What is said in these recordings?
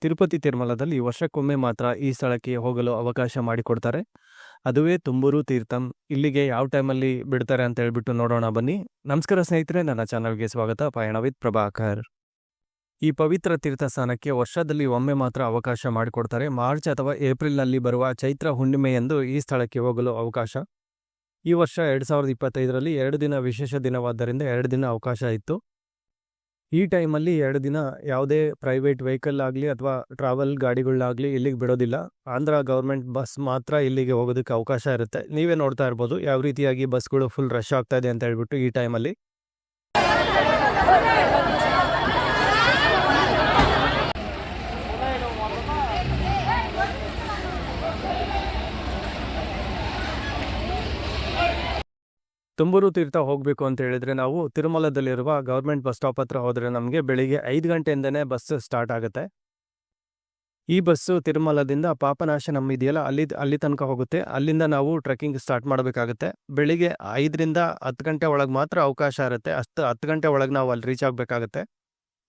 ತಿರುಪತಿ ತಿರುಮಲದಲ್ಲಿ ವರ್ಷಕ್ಕೊಮ್ಮೆ ಮಾತ್ರ ಈ ಸ್ಥಳಕ್ಕೆ ಹೋಗಲು ಅವಕಾಶ ಮಾಡಿಕೊಡ್ತಾರೆ. ಅದುವೇ ತುಂಬೂರು ತೀರ್ಥಂ. ಇಲ್ಲಿಗೆ ಯಾವ ಟೈಮಲ್ಲಿ ಬಿಡ್ತಾರೆ ಅಂತ ಹೇಳ್ಬಿಟ್ಟು ನೋಡೋಣ ಬನ್ನಿ. ನಮಸ್ಕಾರ ಸ್ನೇಹಿತರೆ, ನನ್ನ ಚಾನಲ್ಗೆ ಸ್ವಾಗತ. ಪಯಣವಿತ್ ಪ್ರಭಾಕರ್. ಈ ಪವಿತ್ರ ತೀರ್ಥಸ್ಥಾನಕ್ಕೆ ವರ್ಷದಲ್ಲಿ ಒಮ್ಮೆ ಮಾತ್ರ ಅವಕಾಶ ಮಾಡಿಕೊಡ್ತಾರೆ. ಮಾರ್ಚ್ ಅಥವಾ ಏಪ್ರಿಲ್ನಲ್ಲಿ ಬರುವ ಚೈತ್ರ ಹುಣ್ಣಿಮೆಯಂದು ಈ ಸ್ಥಳಕ್ಕೆ ಹೋಗಲು ಅವಕಾಶ. ಈ ವರ್ಷ ಎರಡು ಸಾವಿರದ ಇಪ್ಪತ್ತೈದರಲ್ಲಿ ಎರಡು ದಿನ ವಿಶೇಷ ದಿನವಾದ್ದರಿಂದ ಎರಡು ದಿನ ಅವಕಾಶ ಇತ್ತು. ಈ ಟೈಮಲ್ಲಿ ಎರಡು ದಿನ ಯಾವುದೇ ಪ್ರೈವೇಟ್ ವೆಹಿಕಲ್ ಆಗಲಿ ಅಥವಾ ಟ್ರಾವೆಲ್ ಗಾಡಿಗಳಾಗಲಿ ಇಲ್ಲಿಗೆ ಬಿಡೋದಿಲ್ಲ. ಆಂಧ್ರ ಗೌರ್ಮೆಂಟ್ ಬಸ್ ಮಾತ್ರ ಇಲ್ಲಿಗೆ ಹೋಗೋದಕ್ಕೆ ಅವಕಾಶ ಇರುತ್ತೆ. ನೀವೇ ನೋಡ್ತಾ ಇರ್ಬೋದು ಯಾವ ರೀತಿಯಾಗಿ ಬಸ್ಗಳು ಫುಲ್ ರಶ್ ಆಗ್ತಾ ಇದೆ ಅಂತ ಹೇಳ್ಬಿಟ್ಟು ಈ ಟೈಮಲ್ಲಿ. ತುಂಬೂರು ತೀರ್ಥ ಹೋಗಬೇಕು ಅಂತ ಹೇಳಿದ್ರೆ ನಾವು ತಿರುಮಲದಲ್ಲಿರುವ ಗೌರ್ಮೆಂಟ್ ಬಸ್ ಸ್ಟಾಪ್ ಹತ್ರ ಹೋದರೆ ನಮಗೆ ಬೆಳಿಗ್ಗೆ ಐದು ಗಂಟೆಯಿಂದನೇ ಬಸ್ ಸ್ಟಾರ್ಟ್ ಆಗುತ್ತೆ. ಈ ಬಸ್ಸು ತಿರುಮಲದಿಂದ ಪಾಪನಾಶನಂ ಇದೆಯಲ್ಲ, ಅಲ್ಲಿ ಅಲ್ಲಿ ತನಕ ಹೋಗುತ್ತೆ. ಅಲ್ಲಿಂದ ನಾವು ಟ್ರೆಕ್ಕಿಂಗ್ ಸ್ಟಾರ್ಟ್ ಮಾಡಬೇಕಾಗುತ್ತೆ. ಬೆಳಿಗ್ಗೆ ಐದರಿಂದ ಹತ್ತು ಗಂಟೆ ಒಳಗೆ ಮಾತ್ರ ಅವಕಾಶ ಇರುತ್ತೆ. ಅಷ್ಟು ಹತ್ತು ಗಂಟೆ ಒಳಗೆ ನಾವು ಅಲ್ಲಿ ರೀಚ್ ಆಗಬೇಕಾಗುತ್ತೆ.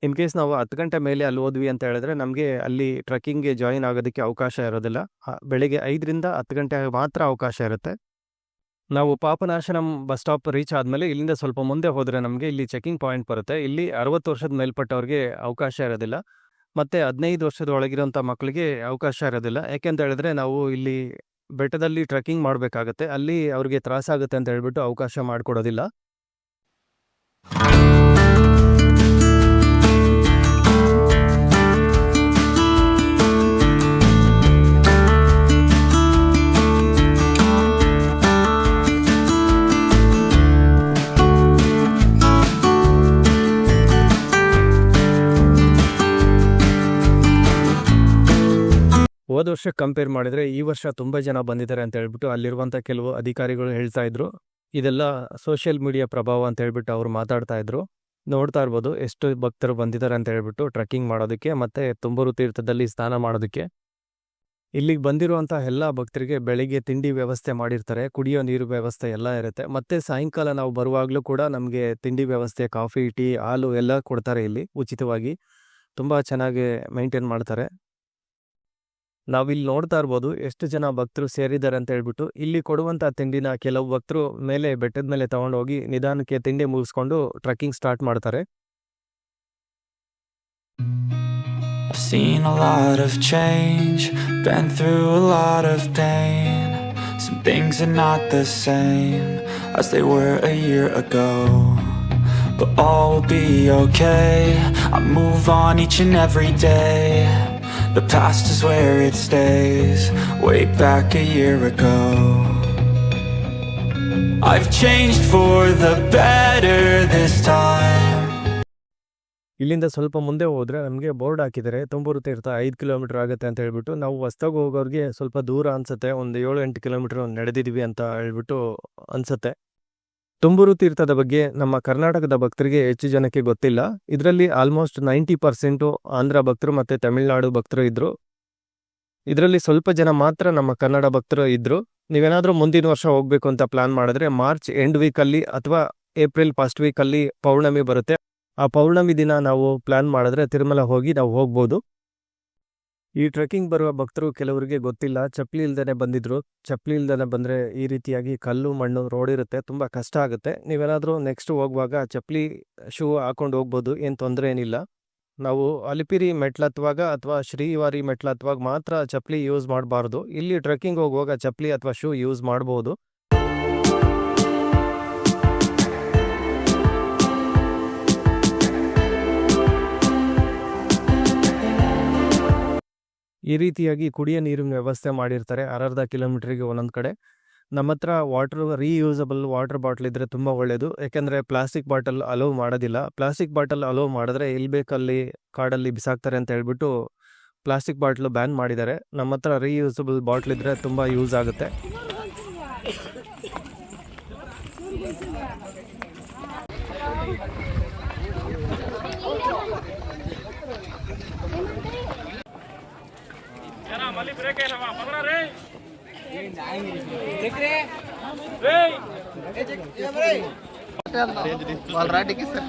ಇನ್ ಕೇಸ್ ನಾವು ಹತ್ತು ಗಂಟೆ ಮೇಲೆ ಅಲ್ಲಿ ಹೋದ್ವಿ ಅಂತ ಹೇಳಿದ್ರೆ ನಮಗೆ ಅಲ್ಲಿ ಟ್ರೆಕ್ಕಿಂಗ್ಗೆ ಜಾಯಿನ್ ಆಗೋದಕ್ಕೆ ಅವಕಾಶ ಇರೋದಿಲ್ಲ. ಬೆಳಿಗ್ಗೆ ಐದರಿಂದ ಹತ್ತು ಗಂಟೆ ಮಾತ್ರ ಅವಕಾಶ ಇರುತ್ತೆ. ನಾವು ಪಾಪನಾಶನಂ ಬಸ್ ಸ್ಟಾಪ್ ರೀಚ್ ಆದಮೇಲೆ ಇಲ್ಲಿಂದ ಸ್ವಲ್ಪ ಮುಂದೆ ಹೋದರೆ ನಮಗೆ ಇಲ್ಲಿ ಚೆಕಿಂಗ್ ಪಾಯಿಂಟ್ ಬರುತ್ತೆ. ಇಲ್ಲಿ ಅರವತ್ತು ವರ್ಷದ ಮೇಲ್ಪಟ್ಟವ್ರಿಗೆ ಅವಕಾಶ ಇರೋದಿಲ್ಲ. ಮತ್ತು ಹದಿನೈದು ವರ್ಷದ ಒಳಗಿರೋಂಥ ಮಕ್ಕಳಿಗೆ ಅವಕಾಶ ಇರೋದಿಲ್ಲ. ಯಾಕೆಂತ ಹೇಳಿದ್ರೆ ನಾವು ಇಲ್ಲಿ ಬೆಟ್ಟದಲ್ಲಿ ಟ್ರೆಕ್ಕಿಂಗ್ ಮಾಡಬೇಕಾಗತ್ತೆ. ಅಲ್ಲಿ ಅವ್ರಿಗೆ ತ್ರಾಸಾಗುತ್ತೆ ಅಂತ ಹೇಳ್ಬಿಟ್ಟು ಅವಕಾಶ ಮಾಡಿಕೊಡೋದಿಲ್ಲ. ಹೋದ ವರ್ಷ ಕಂಪೇರ್ ಮಾಡಿದರೆ ಈ ವರ್ಷ ತುಂಬ ಜನ ಬಂದಿದ್ದಾರೆ ಅಂತ ಹೇಳ್ಬಿಟ್ಟು ಅಲ್ಲಿರುವಂಥ ಕೆಲವು ಅಧಿಕಾರಿಗಳು ಹೇಳ್ತಾ ಇದ್ರು. ಇದೆಲ್ಲ ಸೋಷಿಯಲ್ ಮೀಡಿಯಾ ಪ್ರಭಾವ ಅಂತ ಹೇಳ್ಬಿಟ್ಟು ಅವರು ಮಾತಾಡ್ತಾ ಇದ್ರು. ನೋಡ್ತಾ ಇರ್ಬೋದು ಎಷ್ಟು ಭಕ್ತರು ಬಂದಿದ್ದಾರೆ ಅಂತ ಹೇಳ್ಬಿಟ್ಟು ಟ್ರೆಕ್ಕಿಂಗ್ ಮಾಡೋದಕ್ಕೆ ಮತ್ತೆ ತುಂಬೂರು ತೀರ್ಥದಲ್ಲಿ ಸ್ನಾನ ಮಾಡೋದಕ್ಕೆ. ಇಲ್ಲಿಗೆ ಬಂದಿರುವಂಥ ಎಲ್ಲ ಭಕ್ತರಿಗೆ ಬೆಳಿಗ್ಗೆ ತಿಂಡಿ ವ್ಯವಸ್ಥೆ ಮಾಡಿರ್ತಾರೆ, ಕುಡಿಯೋ ನೀರು ವ್ಯವಸ್ಥೆ ಎಲ್ಲ ಇರುತ್ತೆ. ಮತ್ತೆ ಸಾಯಂಕಾಲ ನಾವು ಬರುವಾಗಲೂ ಕೂಡ ನಮಗೆ ತಿಂಡಿ ವ್ಯವಸ್ಥೆ, ಕಾಫಿ, ಟೀ, ಹಾಲು ಎಲ್ಲ ಕೊಡ್ತಾರೆ ಇಲ್ಲಿ, ಉಚಿತವಾಗಿ. ತುಂಬ ಚೆನ್ನಾಗಿ ಮೇಂಟೈನ್ ಮಾಡ್ತಾರೆ. ನಾವಿಲ್ಲಿ ನೋಡ್ತಾ ಇರ್ಬೋದು ಎಷ್ಟು ಜನ ಭಕ್ತರು ಸೇರಿದ್ದಾರೆ ಅಂತ ಹೇಳ್ಬಿಟ್ಟು ಇಲ್ಲಿ ಕೊಡುವಂಥ ತಿಂಡಿನ ಕೆಲವು ಭಕ್ತರು ಮೇಲೆ ಬೆಟ್ಟದ ಮೇಲೆ ತಗೊಂಡೋಗಿ ನಿಧಾನಕ್ಕೆ ತಿಂಡಿ ಮುಗಿಸ್ಕೊಂಡು ಟ್ರೆಕ್ಕಿಂಗ್ ಸ್ಟಾರ್ಟ್ ಮಾಡ್ತಾರೆ I've seen a lot of change, been through a lot of pain. Some things are not the same as they were a year ago. But all will be okay. I move on each and every day. The past is where it stays, way back a year ago. I've changed for the better this time. ಇಲ್ಲಿಂದ ಸ್ವಲ್ಪ ಮುಂದೆ ಹೋದ್ರೆ ನಮಗೆ board ಹಾಕಿದರೆ ತುಂಬೂರು ತೀರ್ಥ ಐದು kilometre ಆಗುತ್ತೆ ಅಂತ ಹೇಳ್ಬಿಟ್ಟು ನಾವು ಹೊಸ್ದಾಗಿ ಹೋಗೋರಿಗೆ ಸ್ವಲ್ಪ ದೂರ ಅನ್ಸುತ್ತೆ ಒಂದು ಏಳು ಎಂಟು ಕಿಲೋಮೀಟರ್ ನಡೆದಿದ್ದೀವಿ ಅಂತ ಹೇಳ್ಬಿಟ್ಟು ಅನ್ಸುತ್ತೆ ತುಂಬೂರು ತೀರ್ಥದ ಬಗ್ಗೆ ನಮ್ಮ ಕರ್ನಾಟಕದ ಭಕ್ತರಿಗೆ ಹೆಚ್ಚು ಜನಕ್ಕೆ ಗೊತ್ತಿಲ್ಲ. ಇದರಲ್ಲಿ ಆಲ್ಮೋಸ್ಟ್ ನೈಂಟಿ ಪರ್ಸೆಂಟು ಆಂಧ್ರ ಭಕ್ತರು ಮತ್ತು ತಮಿಳುನಾಡು ಭಕ್ತರು ಇದ್ದರು ಇದರಲ್ಲಿ ಸ್ವಲ್ಪ ಜನ ಮಾತ್ರ ನಮ್ಮ ಕನ್ನಡ ಭಕ್ತರು ಇದ್ದರು ನೀವೇನಾದರೂ ಮುಂದಿನ ವರ್ಷ ಹೋಗಬೇಕು ಅಂತ ಪ್ಲಾನ್ ಮಾಡಿದ್ರೆ ಮಾರ್ಚ್ ಎಂಡ್ ವೀಕಲ್ಲಿ ಅಥವಾ ಏಪ್ರಿಲ್ ಫಸ್ಟ್ ವೀಕಲ್ಲಿ ಪೌರ್ಣಮಿ ಬರುತ್ತೆ. ಆ ಪೌರ್ಣಮಿ ದಿನ ನಾವು ಪ್ಲಾನ್ ಮಾಡಿದ್ರೆ ತಿರುಮಲ ಹೋಗಿ ನಾವು ಹೋಗ್ಬೋದು. ಈ ಟ್ರೆಕ್ಕಿಂಗ್ ಬರುವ ಭಕ್ತರು ಕೆಲವರಿಗೆ ಗೊತ್ತಿಲ್ಲ. ಚಪ್ಪಲಿ ಇಲ್ದೇನೆ ಬಂದಿದ್ರು. ಚಪ್ಪಲಿ ಇಲ್ದೇನೆ ಬಂದರೆ ಈ ರೀತಿಯಾಗಿ ಕಲ್ಲು, ಮಣ್ಣು, ರೋಡ್ ಇರುತ್ತೆ. ತುಂಬ ಕಷ್ಟ ಆಗುತ್ತೆ. ನೀವೇನಾದರೂ ನೆಕ್ಸ್ಟ್ ಹೋಗುವಾಗ ಚಪ್ಪಲಿ ಶೂ ಹಾಕೊಂಡು ಹೋಗ್ಬೋದು. ಏನು ತೊಂದರೆ ಏನಿಲ್ಲ. ನಾವು ಅಲಿಪಿರಿ ಮೆಟ್ಲತ್ವಾಗ ಅಥವಾ ಶ್ರೀವಾರಿ ಮೆಟ್ಲತ್ವಾಗ ಮಾತ್ರ ಚಪ್ಪಲಿ ಯೂಸ್ ಮಾಡಬಾರ್ದು. ಇಲ್ಲಿ ಟ್ರೆಕ್ಕಿಂಗ್ ಹೋಗುವಾಗ ಚಪ್ಪಲಿ ಅಥವಾ ಶೂ ಯೂಸ್ ಮಾಡ್ಬೋದು. ಈ ರೀತಿಯಾಗಿ ಕುಡಿಯೋ ನೀರಿನ ವ್ಯವಸ್ಥೆ ಮಾಡಿರ್ತಾರೆ. ಅರ್ಧ ಕಿಲೋಮೀಟ್ರಿಗೆ ಒಂದೊಂದು ಕಡೆ. ನಮ್ಮ ಹತ್ರ ವಾಟರ್ ರೀಯೂಸಬಲ್ ವಾಟರ್ ಬಾಟ್ಲ್ ಇದ್ದರೆ ತುಂಬ ಒಳ್ಳೆಯದು ಯಾಕೆಂದರೆ ಪ್ಲಾಸ್ಟಿಕ್ ಬಾಟಲ್ ಅಲೋವ್ ಮಾಡೋದಿಲ್ಲ. ಪ್ಲಾಸ್ಟಿಕ್ ಬಾಟಲ್ ಅಲೋವ್ ಮಾಡಿದ್ರೆ ಎಲ್ಲಿ ಬೇಕಲ್ಲಿ ಕಾಡಲ್ಲಿ ಬಿಸಾಕ್ತಾರೆ ಅಂತ ಹೇಳ್ಬಿಟ್ಟು ಪ್ಲಾಸ್ಟಿಕ್ ಬಾಟ್ಲು ಬ್ಯಾನ್ ಮಾಡಿದ್ದಾರೆ. ನಮ್ಮ ಹತ್ರ ರೀಯೂಸಬಲ್ ಬಾಟ್ಲ್ ಇದ್ದರೆ ತುಂಬ ಯೂಸ್ ಆಗುತ್ತೆ. వాళ్ళ రాటికి సార్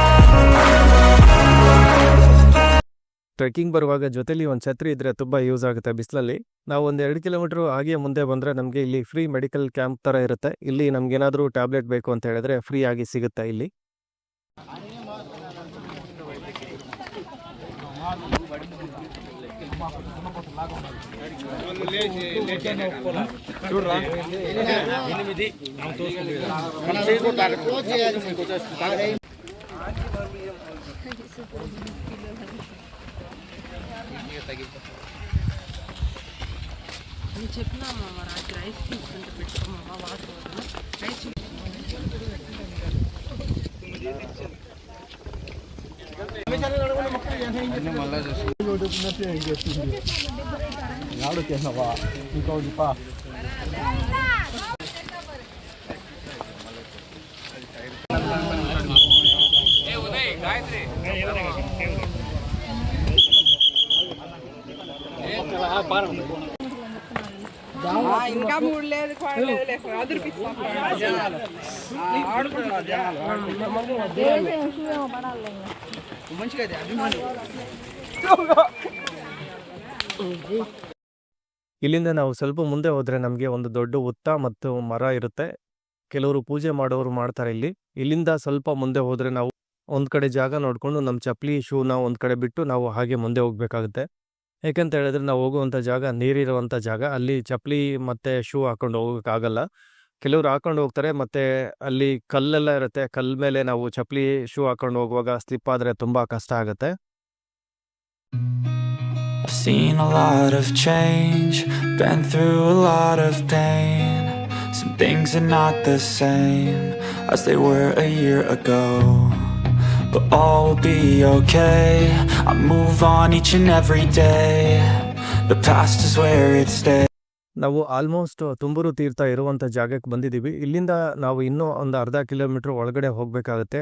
Trekking ಬರುವಾಗ ಜೊತೆಲಿ ಒಂದು ಛತ್ರಿ ಇದ್ದರೆ ತುಂಬ ಯೂಸ್ ಆಗುತ್ತೆ ಬಿಸಿಲಲ್ಲಿ. ನಾವು ಒಂದು ಎರಡು ಕಿಲೋಮೀಟ್ರ್ ಹಾಗೆ ಮುಂದೆ ಬಂದರೆ ನಮಗೆ ಇಲ್ಲಿ ಫ್ರೀ ಮೆಡಿಕಲ್ ಕ್ಯಾಂಪ್ ಥರ ಇರುತ್ತೆ. ಇಲ್ಲಿ ನಮಗೇನಾದರೂ ಟ್ಯಾಬ್ಲೆಟ್ ಬೇಕು ಅಂತ ಹೇಳಿದ್ರೆ ಫ್ರೀ ಆಗಿ ಸಿಗುತ್ತೆ ಇಲ್ಲಿ. ఇక తగ్గిపోతుంది నేను చెప్పినా మా రాత్రి రైస్ తీసుకుంటే పెట్టుకోమా వాటర్ రైస్ మళ్ళీ చేసినావా ఇంకో చెప్పా మూడు లేదు లేదు లేదు అదిరిపిస్తాం ಇಲ್ಲಿಂದ ನಾವು ಸ್ವಲ್ಪ ಮುಂದೆ ಹೋದರೆ ನಮಗೆ ಒಂದು ದೊಡ್ಡ ಉತ್ತ ಮತ್ತು ಮರ ಇರುತ್ತೆ ಕೆಲವರು ಪೂಜೆ ಮಾಡೋರು ಮಾಡ್ತಾರೆ ಇಲ್ಲಿ ಇಲ್ಲಿಂದ ಸ್ವಲ್ಪ ಮುಂದೆ ಹೋದರೆ ನಾವು ಒಂದು ಕಡೆ ಜಾಗ ನೋಡಿಕೊಂಡು ನಮ್ಮ ಚಪ್ಪಲಿ ಶೂನ ಒಂದು ಕಡೆ ಬಿಟ್ಟು ನಾವು ಹಾಗೆ ಮುಂದೆ ಹೋಗಬೇಕಾಗುತ್ತೆ ಯಾಕಂತ ಹೇಳಿದ್ರೆ ನಾವು ಹೋಗುವಂಥ ಜಾಗ ನೀರಿರುವಂಥ ಜಾಗ ಅಲ್ಲಿ ಚಪ್ಪಲಿ ಮತ್ತು ಶೂ ಹಾಕೊಂಡು ಹೋಗೋಕ್ಕಾಗಲ್ಲ ಕೆಲವರು ಹಾಕೊಂಡು ಹೋಗ್ತಾರೆ ಮತ್ತು ಅಲ್ಲಿ ಕಲ್ಲೆಲ್ಲ ಇರುತ್ತೆ ಕಲ್ಲ ಮೇಲೆ ನಾವು ಚಪ್ಪಲಿ ಶೂ ಹಾಕೊಂಡು ಹೋಗುವಾಗ ಸ್ಲಿಪ್ ಆದರೆ ತುಂಬ ಕಷ್ಟ ಆಗುತ್ತೆ seen a lot of change, been through a lot of pain. Some things are not the same as they were a year ago. But all will be okay. I move on each and every day. The past is where it stays. ನಾವು almost Tumburu ತೀರ್ಥ ಇರುವಂಥ ಜಾಗಕ್ಕೆ ಬಂದಿದ್ದೀವಿ ಇಲ್ಲಿಂದ ನಾವು ಇನ್ನೂ ಒಂದು ಅರ್ಧ kilometre ಒಳಗಡೆ ಹೋಗಬೇಕಾಗತ್ತೆ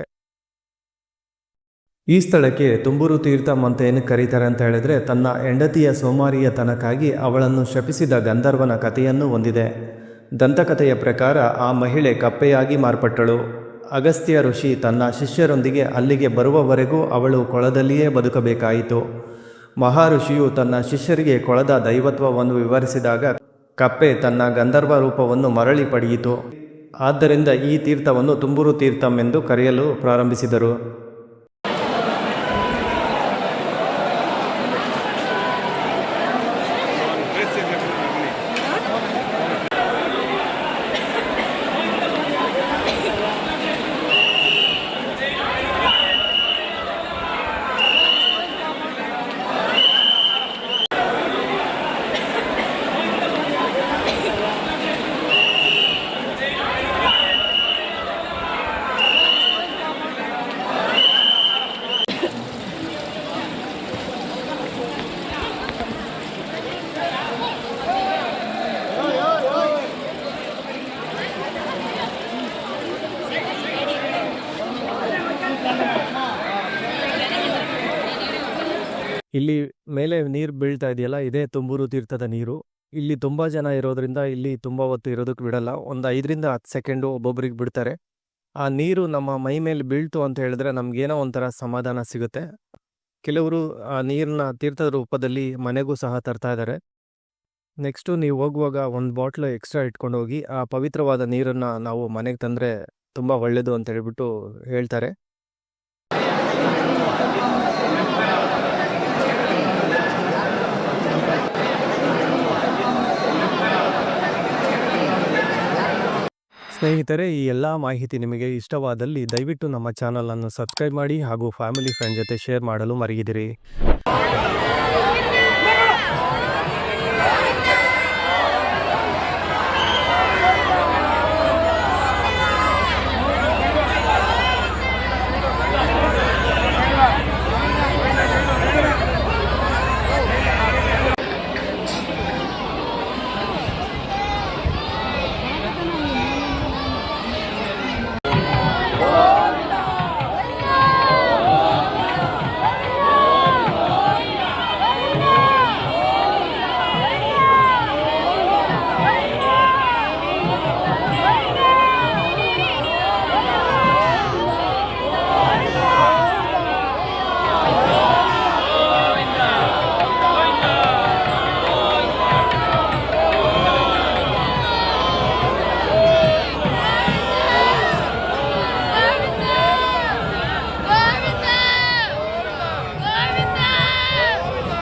ಈ ಸ್ಥಳಕ್ಕೆ ತುಂಬೂರು ತೀರ್ಥ ಅಂತ ಏನಕ್ಕೆ ಕರೀತಾರೆ ಅಂತ ಹೇಳಿದ್ರೆ ತನ್ನ ಹೆಂಡತಿಯ ಸೋಮಾರಿಯ ತನಕಾಗಿ ಅವಳನ್ನು ಶಪಿಸಿದ ಗಂಧರ್ವನ ಕಥೆಯನ್ನು ಹೊಂದಿದೆ ದಂತಕಥೆಯ ಪ್ರಕಾರ ಆ ಮಹಿಳೆ ಕಪ್ಪೆಯಾಗಿ ಮಾರ್ಪಟ್ಟಳು ಅಗಸ್ತ್ಯ ಋಷಿ ತನ್ನ ಶಿಷ್ಯರೊಂದಿಗೆ ಅಲ್ಲಿಗೆ ಬರುವವರೆಗೂ ಅವಳು ಕೊಳದಲ್ಲಿಯೇ ಬದುಕಬೇಕಾಯಿತು. ಮಹಾಋಷಿಯು ತನ್ನ ಶಿಷ್ಯರಿಗೆ ಕೊಳದ ದೈವತ್ವವನ್ನು ವಿವರಿಸಿದಾಗ ಕಪ್ಪೆ ತನ್ನ ಗಂಧರ್ವ ರೂಪವನ್ನು ಮರಳಿ ಪಡೆಯಿತು. ಆದ್ದರಿಂದ ಈ ತೀರ್ಥವನ್ನು ತುಂಬುರು ತೀರ್ಥಂ ಎಂದು ಕರೆಯಲು ಪ್ರಾರಂಭಿಸಿದರು. ಇಲ್ಲಿ ಮೇಲೆ ನೀರು ಬೀಳ್ತಾ ಇದೆಯಲ್ಲ, ಇದೇ ತುಂಬೂರು ತೀರ್ಥದ ನೀರು. ಇಲ್ಲಿ ತುಂಬ ಜನ ಇರೋದ್ರಿಂದ ಇಲ್ಲಿ ತುಂಬ ಹೊತ್ತು ಇರೋದಕ್ಕೆ ಬಿಡಲ್ಲ. ಒಂದು ಐದರಿಂದ ಹತ್ತು ಸೆಕೆಂಡು ಒಬ್ಬೊಬ್ರಿಗೆ ಬಿಡ್ತಾರೆ. ಆ ನೀರು ನಮ್ಮ ಮೈ ಮೇಲೆ ಬೀಳ್ತು ಅಂತ ಹೇಳಿದ್ರೆ ನಮಗೇನೋ ಒಂಥರ ಸಮಾಧಾನ ಸಿಗುತ್ತೆ. ಕೆಲವರು ಆ ನೀರನ್ನ ತೀರ್ಥದ ರೂಪದಲ್ಲಿ ಮನೆಗೂ ಸಹ ತರ್ತಾ ಇದ್ದಾರೆ ನೆಕ್ಸ್ಟು ನೀವು ಹೋಗುವಾಗ ಒಂದು ಬಾಟ್ಲು ಎಕ್ಸ್ಟ್ರಾ ಇಟ್ಕೊಂಡು ಹೋಗಿ ಆ ಪವಿತ್ರವಾದ ನೀರನ್ನು ನಾವು ಮನೆಗೆ ತಂದರೆ ತುಂಬ ಒಳ್ಳೆಯದು ಅಂತ ಹೇಳ್ಬಿಟ್ಟು ಹೇಳ್ತಾರೆ. ಸ್ನೇಹಿತರೆ, ಈ ಎಲ್ಲ ಮಾಹಿತಿ ನಿಮಗೆ ಇಷ್ಟವಾದಲ್ಲಿ ದಯವಿಟ್ಟು ನಮ್ಮ ಚಾನಲನ್ನು ಸಬ್ಸ್ಕ್ರೈಬ್ ಮಾಡಿ ಹಾಗೂ ಫ್ಯಾಮಿಲಿ ಫ್ರೆಂಡ್ ಜೊತೆ ಶೇರ್ ಮಾಡಲು ಮರೆಯದಿರಿ.